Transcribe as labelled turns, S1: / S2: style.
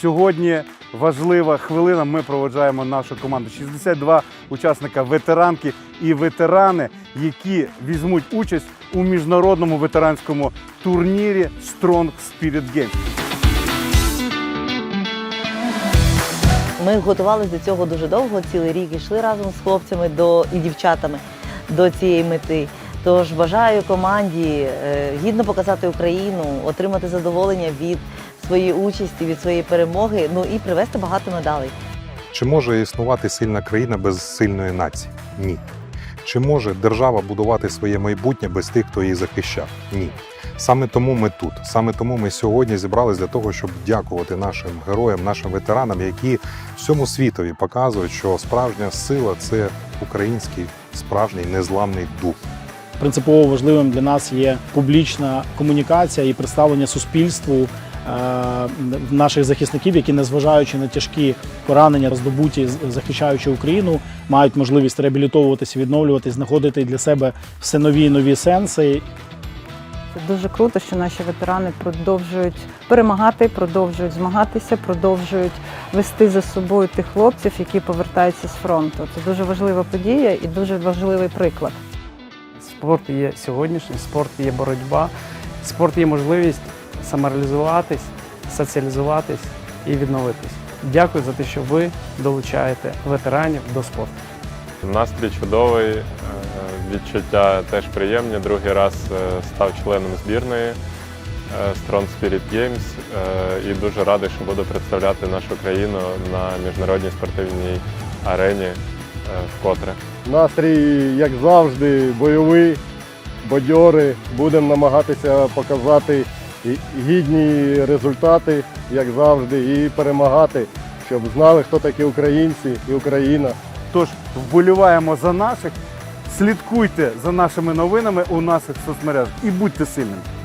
S1: Сьогодні важлива хвилина. Ми проводжаємо нашу команду. 62 учасника ветеранки і ветерани, які візьмуть участь у міжнародному ветеранському турнірі Strong Spirit Games.
S2: Ми готувалися до цього дуже довго, цілий рік йшли разом з хлопцями до, і дівчатами до цієї мети. Тож бажаю команді е, гідно показати Україну, отримати задоволення від своєї участі, від своєї перемоги, ну і привезти багато медалей.
S3: Чи може існувати сильна країна без сильної нації? Ні. Чи може держава будувати своє майбутнє без тих, хто її захищав? Ні. Саме тому ми тут. Саме тому ми сьогодні зібрались для того, щоб дякувати нашим героям, нашим ветеранам, які всьому світові показують, що справжня сила це український справжній незламний дух.
S4: Принципово важливим для нас є публічна комунікація і представлення суспільству наших захисників, які, незважаючи на тяжкі поранення, роздобуті захищаючи Україну, мають можливість реабілітовуватися, відновлюватись, знаходити для себе все нові і нові сенси.
S5: Це дуже круто, що наші ветерани продовжують перемагати, продовжують змагатися, продовжують вести за собою тих хлопців, які повертаються з фронту. Це дуже важлива подія і дуже важливий приклад.
S6: Спорт є сьогоднішній, спорт є боротьба, спорт є можливість самореалізуватись, соціалізуватись і відновитись. Дякую за те, що ви долучаєте ветеранів до спорту.
S7: Настрій чудовий, е, відчуття теж приємні. Другий раз е, став членом збірної е, Strong Spirit Games і дуже радий, що буду представляти нашу країну на міжнародній спортивній арені вкотре.
S8: Настрій, як завжди, бойовий, бадьорий. Будемо намагатися показати гідні результати, як завжди, і перемагати, щоб знали, хто такі українці і Україна.
S1: Тож вболіваємо за наших, слідкуйте за нашими новинами у наших соцмережах і будьте сильними.